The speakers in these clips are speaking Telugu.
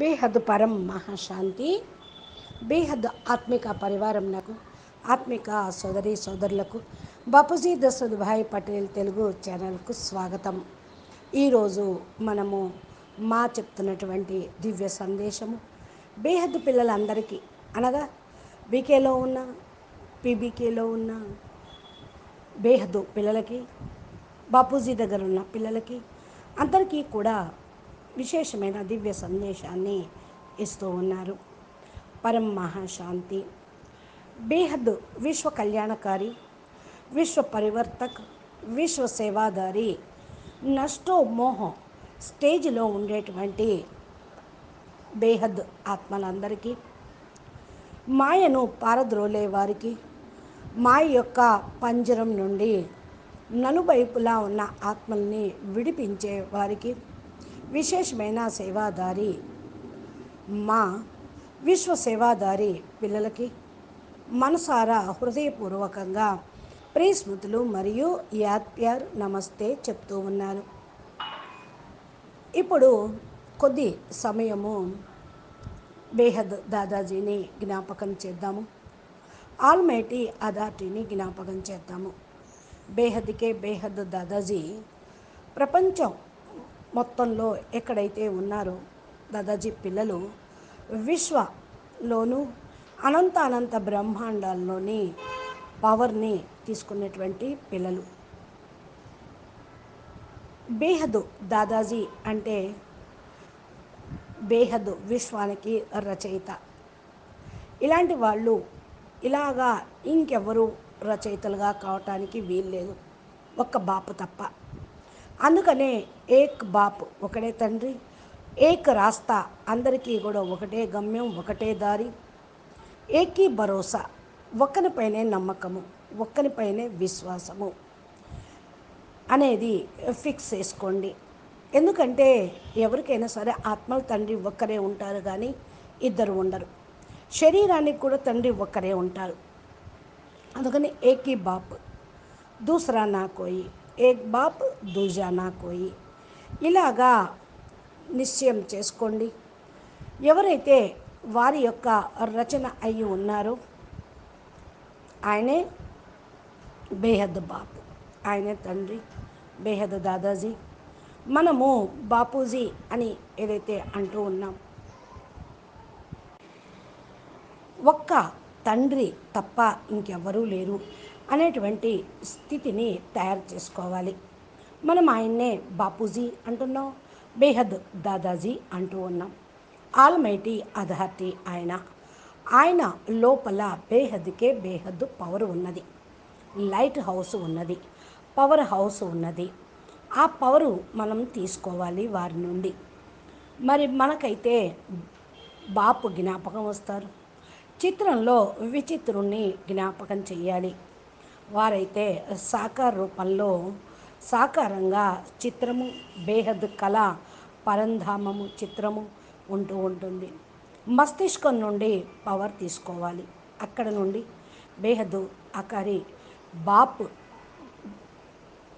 బేహద్ పరం మహాశాంతి బేహద్ ఆత్మిక పరివారం నాకు ఆత్మిక సోదరి సోదరులకు బాపూజీ దశరథ్ భాయ్ పటేల్ తెలుగు ఛానల్కు స్వాగతం. ఈరోజు మనము మా చెప్తున్నటువంటి దివ్య సందేశము. బేహద్ పిల్లలందరికీ అనగా బీకేలో ఉన్న పీబీకేలో ఉన్న బేహద్దు పిల్లలకి బాపూజీ దగ్గర ఉన్న పిల్లలకి అందరికీ కూడా విశేషమైన దివ్య సందేశాన్ని ఇస్తూ ఉన్నారు. పరం మహాశాంతి. బేహద్ విశ్వ కళ్యాణకారి విశ్వ పరివర్తక్ విశ్వ సేవాదారి నష్టో మోహం స్టేజ్లో ఉండేటువంటి బేహద్ ఆత్మలందరికీ మాయను పారద్రోలే వారికి మాయ యొక్క పంజరం నుండి నలువైపులా ఉన్న ఆత్మల్ని విడిపించే వారికి విశేషమైన సేవాదారి మా విశ్వ సేవాదారి పిల్లలకి మనసారా హృదయపూర్వకంగా ప్రియస్మృతులు మరియు యాత్యార్ నమస్తే చెప్తూ ఉన్నారు. ఇప్పుడు కొద్ది సమయము బేహద్ దాదాజీని జ్ఞాపకం చేద్దాము. ఆల్మైటీ అథార్టీని జ్ఞాపకం చేద్దాము. బేహద్కే బేహద్ దాదాజీ ప్రపంచం మొత్తంలో ఎక్కడైతే ఉన్నారో దాదాజీ పిల్లలు విశ్వలోను అనంత అనంత బ్రహ్మాండాల్లోని పవర్ని తీసుకునేటువంటి పిల్లలు. బేహద్ దాదాజీ అంటే బేహద్ విశ్వానికి రచయిత. ఇలాంటి వాళ్ళు ఇలాగా ఇంకెవరు రచయితలుగా కావటానికి వీల్లేదు. ఒక్క బాపు తప్ప. అందుకనే ఏక్ బాప్ ఒకటే తండ్రి ఏక్ రాస్తా అందరికీ కూడా ఒకటే గమ్యం ఒకటే దారి. ఏకీ భరోసా ఒక్కనిపైనే నమ్మకము ఒక్కనిపైనే విశ్వాసము అనేది ఫిక్స్ చేసుకోండి. ఎందుకంటే ఎవరికైనా సరే ఆత్మల తండ్రి ఒక్కరే ఉంటారు కానీ ఇద్దరు ఉండరు. శరీరానికి కూడా తండ్రి ఒక్కరే ఉంటారు. అందుకని ఏకీ బాప్ దూసరా నా కోయి. ఏక్ బాప్ దూజానా కోయి ఇలాగా నిశ్చయం చేసుకోండి ఎవరైతే వారి యొక్క రచన అయి ఉన్నారో ఆయనే బేహద్ బాపు ఆయనే తండ్రి బేహద్ దాదాజీ మనము బాపూజీ అని ఏదైతే అంటూ ఉన్నాం ఒక్క తండ్రి తప్ప ఇంకెవ్వరూ లేరు అనేటువంటి స్థితిని తయారు చేసుకోవాలి. మనం ఆయన్నే బాపూజీ అంటున్నాం బేహద్ దాదాజీ అంటూ ఉన్నాం. ఆల్మైటీ అథారిటీ ఆయన. ఆయన లోపల బేహద్కే బేహద్ పవర్ ఉన్నది. లైట్ హౌస్ ఉన్నది పవర్ హౌస్ ఉన్నది. ఆ పవరు మనం తీసుకోవాలి వారి నుండి. మరి మనకైతే బాపు జ్ఞాపకం వస్తారు. చిత్రంలో విచిత్రుణ్ణి జ్ఞాపకం చెయ్యాలి. వారైతే సాకార రూపంలో సాకారంగా చిత్రము బేహద్ కళ పరంధామము చిత్రము ఉంటూ ఉంటుంది. మస్తిష్కం నుండి పవర్ తీసుకోవాలి. అక్కడ నుండి బేహద్ అకారి బాప్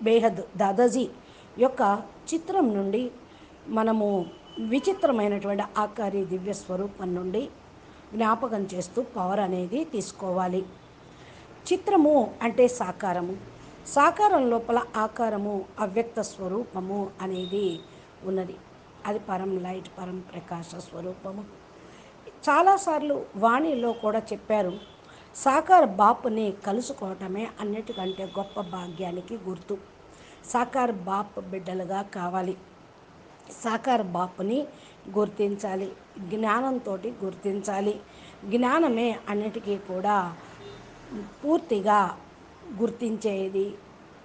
బేహద్ దాదాజీ యొక్క చిత్రం నుండి మనము విచిత్రమైనటువంటి ఆకారి దివ్య స్వరూపం నుండి జ్ఞాపకం చేస్తూ పవర్ అనేది తీసుకోవాలి. చిత్రము అంటే సాకారము. సాకారం లోపల ఆకారము అవ్యక్త స్వరూపము అనేది ఉన్నది. అది పరం లైట్ పరం ప్రకాశ స్వరూపము. చాలాసార్లు వాణిలో కూడా చెప్పారు సాకార బాపుని కలుసుకోవటమే అన్నిటికంటే గొప్ప భాగ్యానికి గుర్తు. సాకార బాప్ బిడ్డలుగా కావాలి. సాకార బాపుని గుర్తించాలి జ్ఞానంతో గుర్తించాలి. జ్ఞానమే అన్నిటికీ కూడా పూర్తిగా గుర్తించేది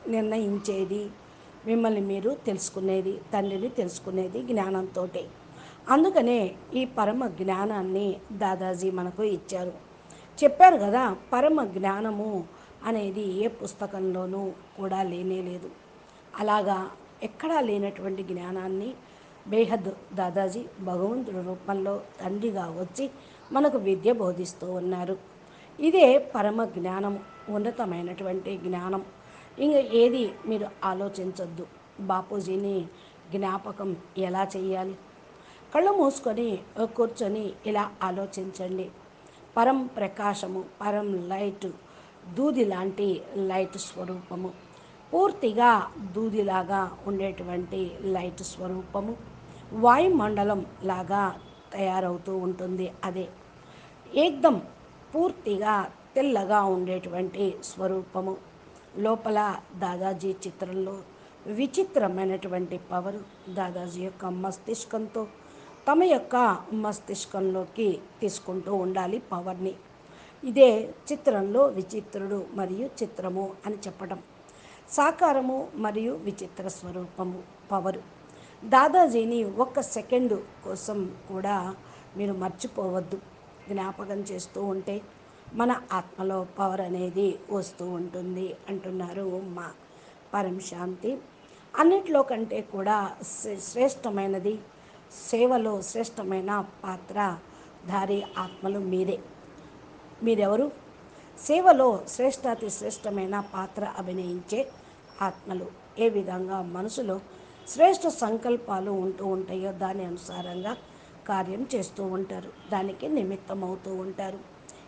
నిర్ణయించేది మిమ్మల్ని మీరు తెలుసుకునేది తండ్రిని తెలుసుకునేది జ్ఞానంతో అందుకనే ఈ పరమ జ్ఞానాన్ని దాదాజీ మనకు ఇచ్చారు. చెప్పారు కదా పరమ జ్ఞానము అనేది ఏ పుస్తకంలోనూ కూడా లేనే లేదు. అలాగా ఎక్కడా లేనటువంటి జ్ఞానాన్ని బేహద్ దాదాజీ భగవంతుడి రూపంలో తండ్రిగా వచ్చి మనకు విద్య బోధిస్తూ ఉన్నారు. ఇదే పరమ జ్ఞానం ఉన్నతమైనటువంటి జ్ఞానం. ఇంకా ఏది మీరు ఆలోచించొద్దు. బాపూజీని జ్ఞాపకం ఎలా చేయాలి కళ్ళు మూసుకొని కూర్చొని ఇలా ఆలోచించండి. పరం ప్రకాశము పరం లైట్ దూది లాంటి లైట్ స్వరూపము. పూర్తిగా దూదిలాగా ఉండేటువంటి లైట్ స్వరూపము. వాయుమండలం లాగా తయారవుతూ ఉంటుంది. అదే ఏకదం పూర్తిగా తెల్లగా ఉండేటువంటి స్వరూపము. లోపల దాదాజీ చిత్రంలో విచిత్రమైనటువంటి పవర్ దాదాజీ యొక్క మస్తిష్కంతో తమ యొక్క మస్తిష్కంలోకి తీసుకుంటూ ఉండాలి పవర్ని. ఇదే చిత్రంలో విచిత్రుడు మరియు చిత్రము అని చెప్పడం సాకారము మరియు విచిత్ర స్వరూపము పవరు. దాదాజీని ఒక్క సెకండు కోసం కూడా మీరు మర్చిపోవద్దు. జ్ఞాపకం చేస్తూ ఉంటే మన ఆత్మలో పవర్ అనేది వస్తూ ఉంటుంది అంటున్నారు మా పరం శాంతి అన్నిట్లో కంటే కూడా శ్రేష్టమైనది సేవలో శ్రేష్టమైన పాత్రధారి ఆత్మలు మీరే. మీరెవరు? సేవలో శ్రేష్టాతి శ్రేష్టమైన పాత్ర అభినయించే ఆత్మలు. ఏ విధంగా మనసులో శ్రేష్ట సంకల్పాలు ఉంటూ ఉంటాయో దాని అనుసారంగా కార్యం చేస్తూ ఉంటారు. దానికి నిమిత్తం అవుతూ ఉంటారు.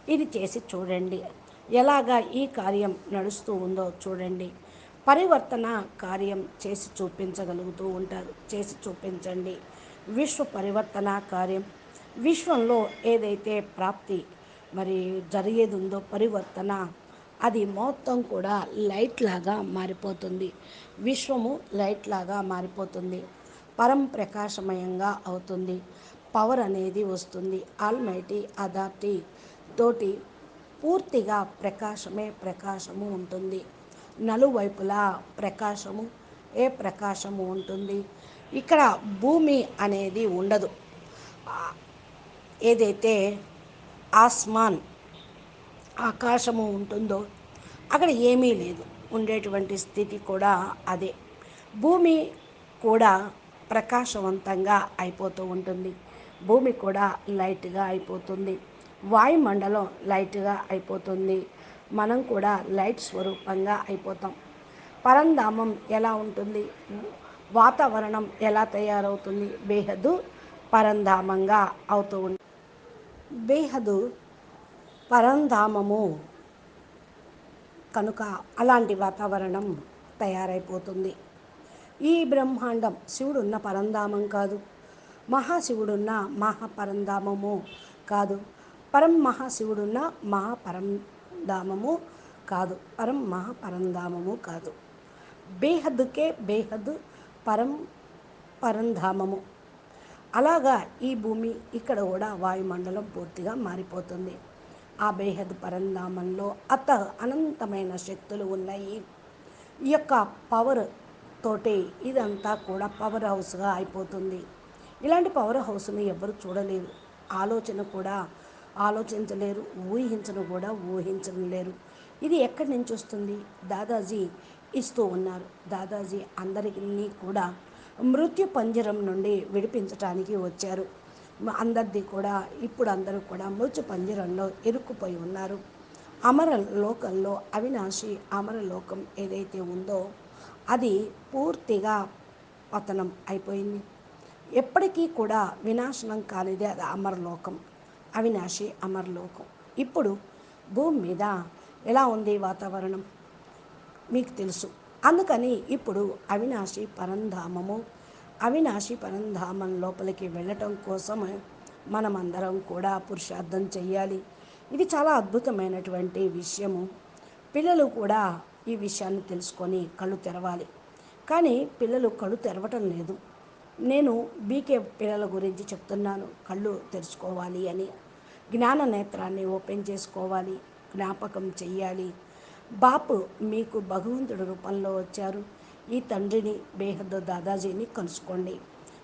ఇది చేసి చూడండి. ఎలాగా ఈ కార్యం నడుస్తూ ఉందో చూడండి. పరివర్తన కార్యం చేసి చూపించగలుగుతూ ఉంటారు. చేసి చూపించండి. విశ్వ పరివర్తన కార్యం. విశ్వంలో ఏదైతే ప్రాప్తి మరి జరిగేది ఉందో పరివర్తన అది మొత్తం కూడా లైట్ లాగా మారిపోతుంది. విశ్వము లైట్ లాగా మారిపోతుంది. పరం ప్రకాశమయంగా అవుతుంది. పవర్ అనేది వస్తుంది. ఆల్మైటీ అథారిటీ తోటి పూర్తిగా ప్రకాశమే ప్రకాశము ఉంటుంది. నలువైపులా ప్రకాశము ఏ ప్రకాశము ఉంటుంది? ఇక్కడ భూమి అనేది ఉండదు. ఏదైతే ఆస్మాన్ ఆకాశము ఉంటుందో అక్కడ ఏమీ లేదు. ఉండేటువంటి స్థితి కూడా అదే. భూమి కూడా ప్రకాశవంతంగా అయిపోతూ ఉంటుంది. భూమి కూడా లైట్గా అయిపోతుంది. వాయుమండలం లైట్గా అయిపోతుంది. మనం కూడా లైట్ స్వరూపంగా అయిపోతాం. పరంధామం ఎలా ఉంటుంది? వాతావరణం ఎలా తయారవుతుంది? బేహదు పరంధామంగా అవుతూ ఉంటుంది. బేహదు పరంధామము. కనుక అలాంటి వాతావరణం తయారైపోతుంది. ఈ బ్రహ్మాండం శివుడున్న పరంధామం కాదు. మహాశివుడున్న మహాపరంధామము కాదు. పరం మహాశివుడున్న మహాపరంధామము కాదు. పరం మహాపరంధామము కాదు. బేహద్దుకే బేహద్దు పరం పరంధామము. అలాగా ఈ భూమి ఇక్కడ కూడా వాయుమండలం పూర్తిగా మారిపోతుంది. ఆ బేహద్ పరంధామంలో అత అనంతమైన శక్తులు ఉన్నాయి. ఈ యొక్క పవర్ తోటి ఇదంతా కూడా పవర్ హౌస్గా అయిపోతుంది. ఇలాంటి పవర్ హౌస్ని ఎవరు చూడలేరు. ఆలోచన కూడా ఆలోచించలేరు ఊహించను కూడా ఊహించలేరు. ఇది ఎక్కడి నుంచి వస్తుంది? దాదాజీ ఇస్తూ ఉన్నారు. దాదాజీ అందరినీ కూడా మృత్యు పంజరం నుండి విడిపించడానికి వచ్చారు. అందరిది కూడా ఇప్పుడు అందరూ కూడా మృచు పంజరంలో ఇరుక్కుపోయి ఉన్నారు. అమర లోకంలో అవినాశి అమర లోకం ఏదైతే ఉందో అది పూర్తిగా పతనం అయిపోయింది. ఎప్పటికీ కూడా వినాశనం కానిది అది అమరలోకం అవినాశి అమరలోకం ఇప్పుడు భూమి మీద ఎలా ఉంది వాతావరణం? మీకు తెలుసు. అందుకని ఇప్పుడు అవినాశి పరంధామము అవినాశి పరంధామం లోపలికి వెళ్ళటం కోసం మనమందరం కూడా పురుషార్థం చెయ్యాలి. ఇది చాలా అద్భుతమైనటువంటి విషయము. పిల్లలు కూడా ఈ విషయాన్ని తెలుసుకొని కళ్ళు తెరవాలి. కానీ పిల్లలు కళ్ళు తెరవటం లేదు. నేను బీకే పిల్లల గురించి చెప్తున్నాను. కళ్ళు తెరుచుకోవాలి అని. జ్ఞాన నేత్రాన్ని ఓపెన్ చేసుకోవాలి. జ్ఞాపకం చెయ్యాలి. బాపు మీకు భగవంతుడి రూపంలో వచ్చారు. ఈ తండ్రిని బేహద్దు దాదాజీని కలుసుకోండి.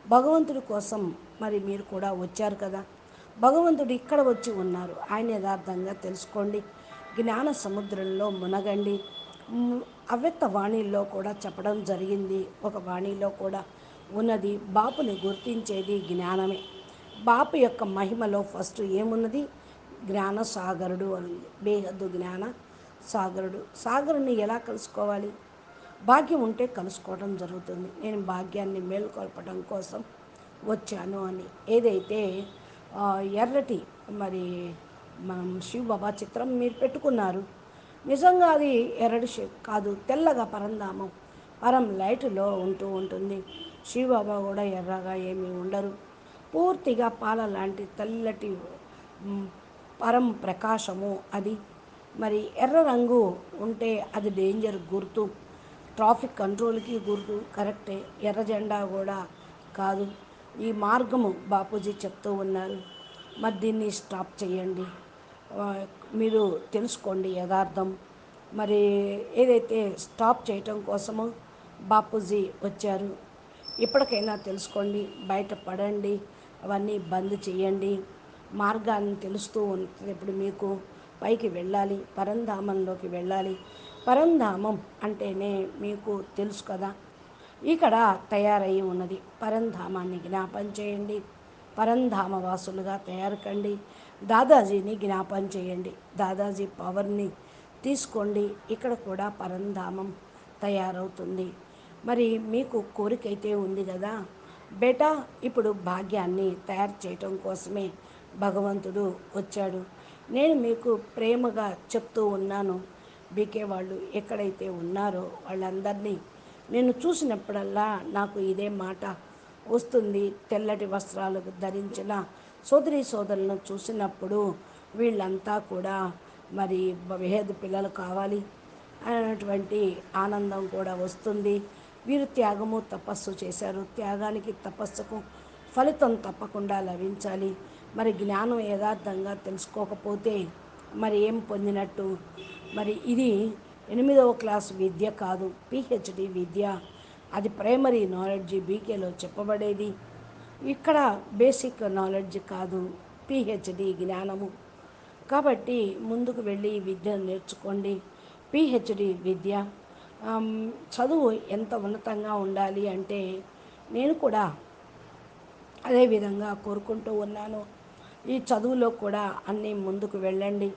భగవంతుడి కోసం మరి మీరు కూడా వచ్చారు కదా? భగవంతుడు ఇక్కడ వచ్చి ఉన్నారు. ఆయన యథార్థంగా తెలుసుకోండి. జ్ఞాన సముద్రంలో మునగండి. అవ్యక్త వాణిల్లో కూడా చెప్పడం జరిగింది. ఒక వాణిలో కూడా ఉన్నది. బాపుని గుర్తించేది జ్ఞానమే. బాపు యొక్క మహిమలో ఫస్ట్ ఏమున్నది? జ్ఞాన సాగరుడు అని బేహద్దు జ్ఞాన సాగరుడు సాగరుని ఎలా కలుసుకోవాలి? భాగ్యం ఉంటే కలుసుకోవడం జరుగుతుంది. నేను భాగ్యాన్ని మేల్కొల్పడం కోసం వచ్చాను అని. ఏదైతే ఎర్రటి మరి మనం శివబాబా చిత్రం మీరు పెట్టుకున్నారు. నిజంగా అది ఎర్రటి షేప్ కాదు తెల్లగా పరంధామం పరం లైట్లో ఉంటూ ఉంటుంది. శివబాబా కూడా ఎర్రగా ఏమీ ఉండరు. పూర్తిగా పాల లాంటి తెల్లటి పరం ప్రకాశము అది. మరి ఎర్ర రంగు ఉంటే అది డేంజర్ గుర్తు. ట్రాఫిక్ కంట్రోల్కి గుర్తు కరెక్టే. ఎర్ర జెండా కూడా కాదు. ఈ మార్గము బాపూజీ చెప్తూ ఉన్నారు. మరి దీన్ని స్టాప్ చేయండి. మీరు తెలుసుకోండి యథార్థం. మరి ఏదైతే స్టాప్ చేయటం కోసము బాపూజీ వచ్చారు. ఇప్పటికైనా తెలుసుకోండి బయట పడండి అవన్నీ బంద్ చేయండి. మార్గాన్ని తెలుస్తూ ఉంటుంది ఇప్పుడు మీకు. పైకి వెళ్ళాలి పరంధామంలోకి వెళ్ళాలి. పరంధామం అంటేనే మీకు తెలుసు కదా. ఇక్కడ తయారై ఉన్నది పరంధామాన్ని జ్ఞాపం చేయండి. పరంధామ వాసులుగా తయారు కండి. దాదాజీని జ్ఞాపం చేయండి. దాదాజీ పవర్ని తీసుకోండి. ఇక్కడ కూడా పరంధామం తయారవుతుంది. మరి మీకు కోరిక అయితే ఉంది కదా. బేటా ఇప్పుడు భాగ్యాన్ని తయారు చేయటం కోసమే భగవంతుడు వచ్చాడు. నేను మీకు ప్రేమగా చెప్తూ ఉన్నాను. బీకే వాళ్ళు ఎక్కడైతే ఉన్నారో వాళ్ళందరినీ నేను చూసినప్పుడల్లా నాకు ఇదే మాట వస్తుంది. తెల్లటి వస్త్రాలు ధరించిన సోదరి సోదరులను చూసినప్పుడు వీళ్ళంతా కూడా మరి వేద పిల్లలు కావాలి అనేటువంటి ఆనందం కూడా వస్తుంది. వీరు త్యాగము తపస్సు చేశారు. త్యాగానికి తపస్సుకు ఫలితం తప్పకుండా లభించాలి. మరి జ్ఞానం యథార్థంగా తెలుసుకోకపోతే మరి ఏం పొందినట్టు? మరి ఇది ఎనిమిదవ క్లాస్ విద్య కాదు పిహెచ్డి విద్య. అది ప్రైమరీ నాలెడ్జ్ బీకేలో చెప్పబడేది. ఇక్కడ బేసిక్ నాలెడ్జ్ కాదు పిహెచ్డి జ్ఞానము. కాబట్టి ముందుకు వెళ్ళి విద్య విద్యను నేర్చుకోండి. పిహెచ్డి విద్య చదువు ఎంత ఉన్నతంగా ఉండాలి అంటే నేను కూడా అదే విధంగా కోరుకుంటూ ఉన్నాను. ఈ చదువులో కూడా అన్నీ ముందుకు వెళ్ళండి.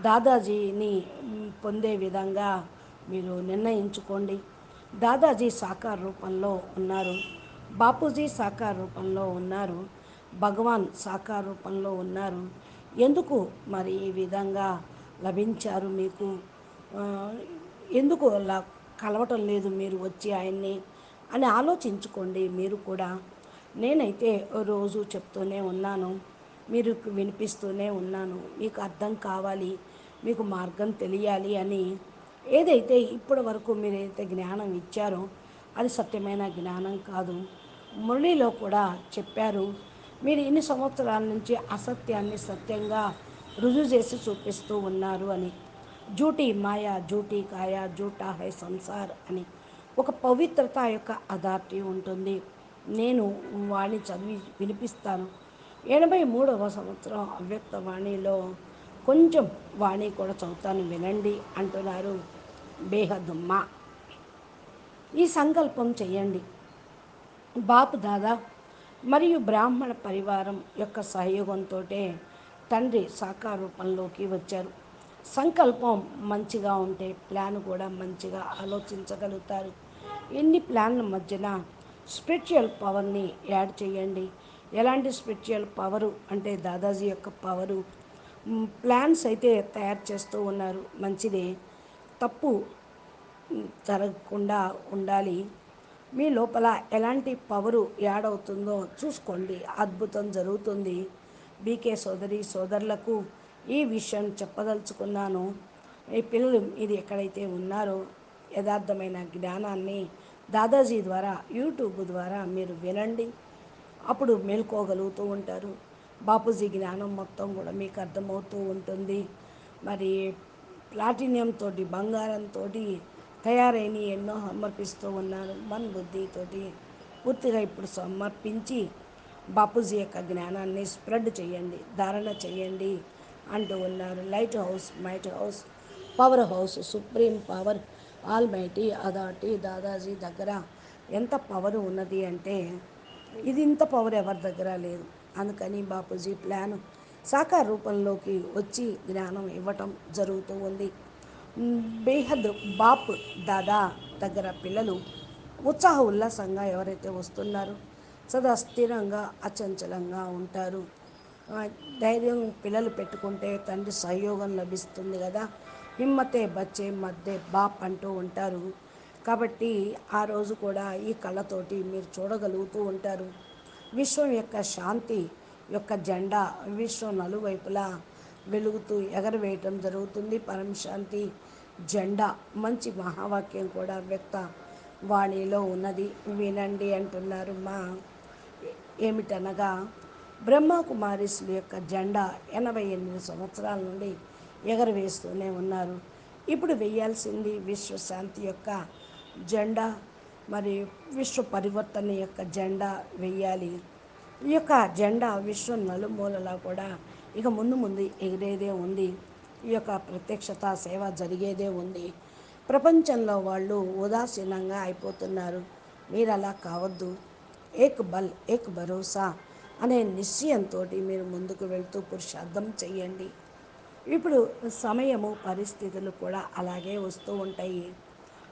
దాదాజీని పొందే విధంగా మీరు నిర్ణయించుకోండి. దాదాజీ సాకార రూపంలో ఉన్నారు. బాపూజీ సాకార రూపంలో ఉన్నారు. భగవాన్ సాకార రూపంలో ఉన్నారు. ఎందుకు మరి ఈ విధంగా లభించారు మీకు? ఎందుకు అలా కలవటం లేదు మీరు వచ్చి ఆయన్ని? అని ఆలోచించుకోండి మీరు కూడా. నేనైతే రోజు చెప్తూనే ఉన్నాను. మీరు వినిపిస్తూనే ఉన్నాను. మీకు అర్థం కావాలి. మీకు మార్గం తెలియాలి అని. ఏదైతే ఇప్పటి వరకు మీరు ఏదైతే జ్ఞానం ఇచ్చారో అది సత్యమైన జ్ఞానం కాదు. మురళిలో కూడా చెప్పారు మీరు ఇన్ని సంవత్సరాల నుంచి అసత్యాన్ని సత్యంగా రుజువు చేసి చూపిస్తూ ఉన్నారు అని. జూటీ మాయా జూటీ కాయ జూటా హై సంసార్ అని. ఒక పవిత్రత యొక్క అథారిటీ ఉంటుంది. నేను వాడిని చదివి వినిపిస్తాను. ఎనభై మూడవ సంవత్సరం అవ్యక్త వాణిలో కొంచెం వాణి కూడా చదువుతాను వినండి అంటున్నారు. బేహదుమ్మ. ఈ సంకల్పం చేయండి. బాపు దాదా మరియు బ్రాహ్మణ పరివారం యొక్క సహయోగంతో తండ్రి సాకార రూపంలోకి వచ్చారు. సంకల్పం మంచిగా ఉంటే ప్లాన్ కూడా మంచిగా ఆలోచించగలుగుతారు. ఎన్ని ప్లాన్ల మధ్యన స్పిరిచువల్ పవర్ని యాడ్ చేయండి. ఎలాంటి స్పిరిచువల్ పవరు అంటే దాదాజీ యొక్క పవరు ప్లాన్స్ అయితే తయారు చేస్తూ ఉన్నారు. మంచిదే. తప్పు జరగకుండా ఉండాలి. మీ లోపల ఎలాంటి పవరు యాడ్ అవుతుందో చూసుకోండి. అద్భుతం జరుగుతుంది. బీకే సోదరి సోదరులకు ఈ విషయం చెప్పదలుచుకున్నాను. ఈ పిల్లలు ఇది ఎక్కడైతే ఉన్నారో యథార్థమైన జ్ఞానాన్ని దాదాజీ ద్వారా యూట్యూబ్ ద్వారా మీరు వినండి. అప్పుడు మేల్కోగలుగుతూ ఉంటారు. బాపూజీ జ్ఞానం మొత్తం కూడా మీకు అర్థమవుతూ ఉంటుంది. మరి ప్లాటినియం తోటి బంగారంతో తయారైన ఎన్నో సమర్పిస్తూ ఉన్నారు. మన బుద్ధితోటి పూర్తిగా ఇప్పుడు సమర్పించి బాపూజీ యొక్క జ్ఞానాన్ని స్ప్రెడ్ చేయండి ధారణ చేయండి అంటూ ఉన్నారు. Lighthouse might house powerhouse supreme power almighty authority Dadaji దగ్గర ఎంత పవర్ ఉన్నది అంటే ఇది ఇంత పవర్ ఎవరి దగ్గర లేదు. అందుకని బాపూజీ ప్లాన్ సాకార రూపంలోకి వచ్చి జ్ఞానం ఇవ్వటం జరుగుతూ ఉంది. బేహద్ బాప్ దాదా దగ్గర పిల్లలు ఉత్సాహ ఉల్లాసంగా ఎవరైతే వస్తున్నారో సదా స్థిరంగా అచంచలంగా ఉంటారు. ధైర్యం పిల్లలు పెట్టుకుంటే తండ్రి సహయోగం లభిస్తుంది కదా. హిమ్మతే బచ్చే మధ్య బాప్ అంటూ ఉంటారు. కాబట్టి ఆ రోజు కూడా ఈ కళ్ళతోటి మీరు చూడగలుగుతూ ఉంటారు. విశ్వం యొక్క శాంతి యొక్క జెండా విశ్వం నలువైపులా వెలుగుతూ ఎగరవేయటం జరుగుతుంది. పరమశాంతి జెండా మంచి మహావాక్యం కూడా వ్యక్త వాణిలో ఉన్నది. వినండి అంటున్నారు మా ఏమిటనగా బ్రహ్మకుమారిసుల యొక్క జెండా ఎనభై ఎనిమిది సంవత్సరాల నుండి ఎగరవేస్తూనే ఉన్నారు. ఇప్పుడు వేయాల్సింది విశ్వశాంతి యొక్క జెండా మరి విశ్వ పరివర్తన యొక్క జెండా వెయ్యాలి ఈ యొక్క జెండా విశ్వం నలుమూలలా కూడా ఇక ముందు ముందు ఎగిరేదే ఉంది. ఈ యొక్క ప్రత్యక్షత సేవ జరిగేదే ఉంది. ప్రపంచంలో వాళ్ళు ఉదాసీనంగా అయిపోతున్నారు. మీరు అలా కావద్దు. ఏక్ బల్ ఏక్ భరోసా అనే నిశ్చయంతో మీరు ముందుకు వెళ్తూ పురుషార్థం చేయండి. ఇప్పుడు సమయము పరిస్థితులు కూడా అలాగే వస్తూ ఉంటాయి.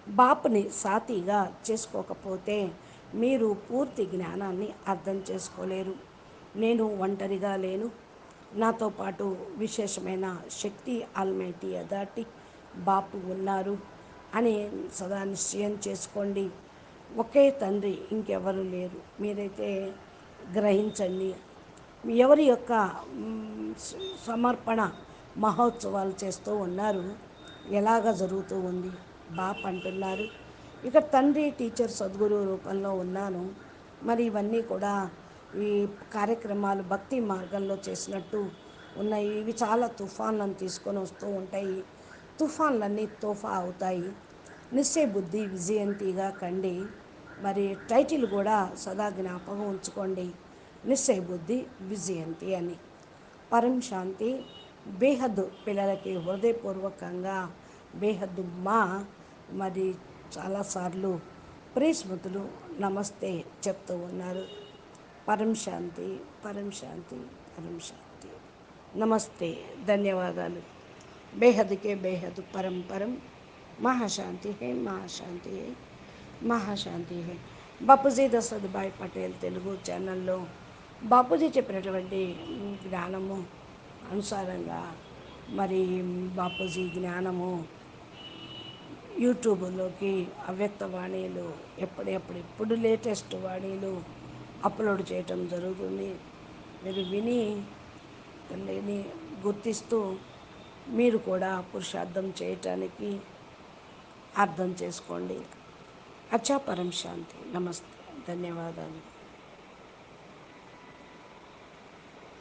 బాపుని సాతిగా చేసుకోకపోతే మీరు పూర్తి జ్ఞానాన్ని అర్థం చేసుకోలేరు. నేను ఒంటరిగా లేను. నాతో పాటు విశేషమైన శక్తి ఆల్మైటీ అథారిటీ బాపు ఉన్నారు అని సదా నిశ్చయం చేసుకోండి. ఒకే తండ్రి ఇంకెవరు లేరు. మీరైతే గ్రహించండి. ఎవరి యొక్క సమర్పణ మహోత్సవాలు చేస్తూ ఉన్నారు? ఎలాగ జరుగుతూ ఉంది? బాప్ అంటున్నారు. ఇక తండ్రి టీచర్ సద్గురు రూపంలో ఉన్నాను. మరి ఇవన్నీ కూడా ఈ కార్యక్రమాలు భక్తి మార్గంలో చేసినట్టు ఉన్నాయి. ఇవి చాలా తుఫాన్లను తీసుకొని వస్తూ ఉంటాయి. తుఫాన్లన్నీ తోఫా అవుతాయి. నిశ్చయ బుద్ధి విజయంతిగా కండి. మరి టైటిల్ కూడా సదా జ్ఞాపకం ఉంచుకోండి. నిశ్చయ బుద్ధి విజయంతి అని. పరం శాంతి. బేహద్దు పిల్లలకి హృదయపూర్వకంగా బేహద్దు మా మరి చాలాసార్లు ప్రేస్మృతులు నమస్తే చెప్తూ ఉన్నారు. పరం శాంతి పరం శాంతి పరం శాంతి. నమస్తే ధన్యవాదాలు. బేహద్కే బేహద్ పరం పరం. మహాశాంతి హే మహాశాంతి హే మహాశాంతి హే. బాపూజీ దశరథ్ పటేల్ తెలుగు ఛానల్లో బాపూజీ చెప్పినటువంటి జ్ఞానము అనుసారంగా మరి బాపూజీ జ్ఞానము యూట్యూబ్లోకి అవ్యక్త వాణీలు ఎప్పుడెప్పుడెప్పుడు లేటెస్ట్ వాణీలు అప్లోడ్ చేయటం జరుగుతుంది. మీరు విని తల్లిని గుర్తిస్తూ మీరు కూడా పురుషార్థం చేయటానికి అర్థం చేసుకోండి. అచ్చా పరం శాంతి. నమస్తే. ధన్యవాదాలు.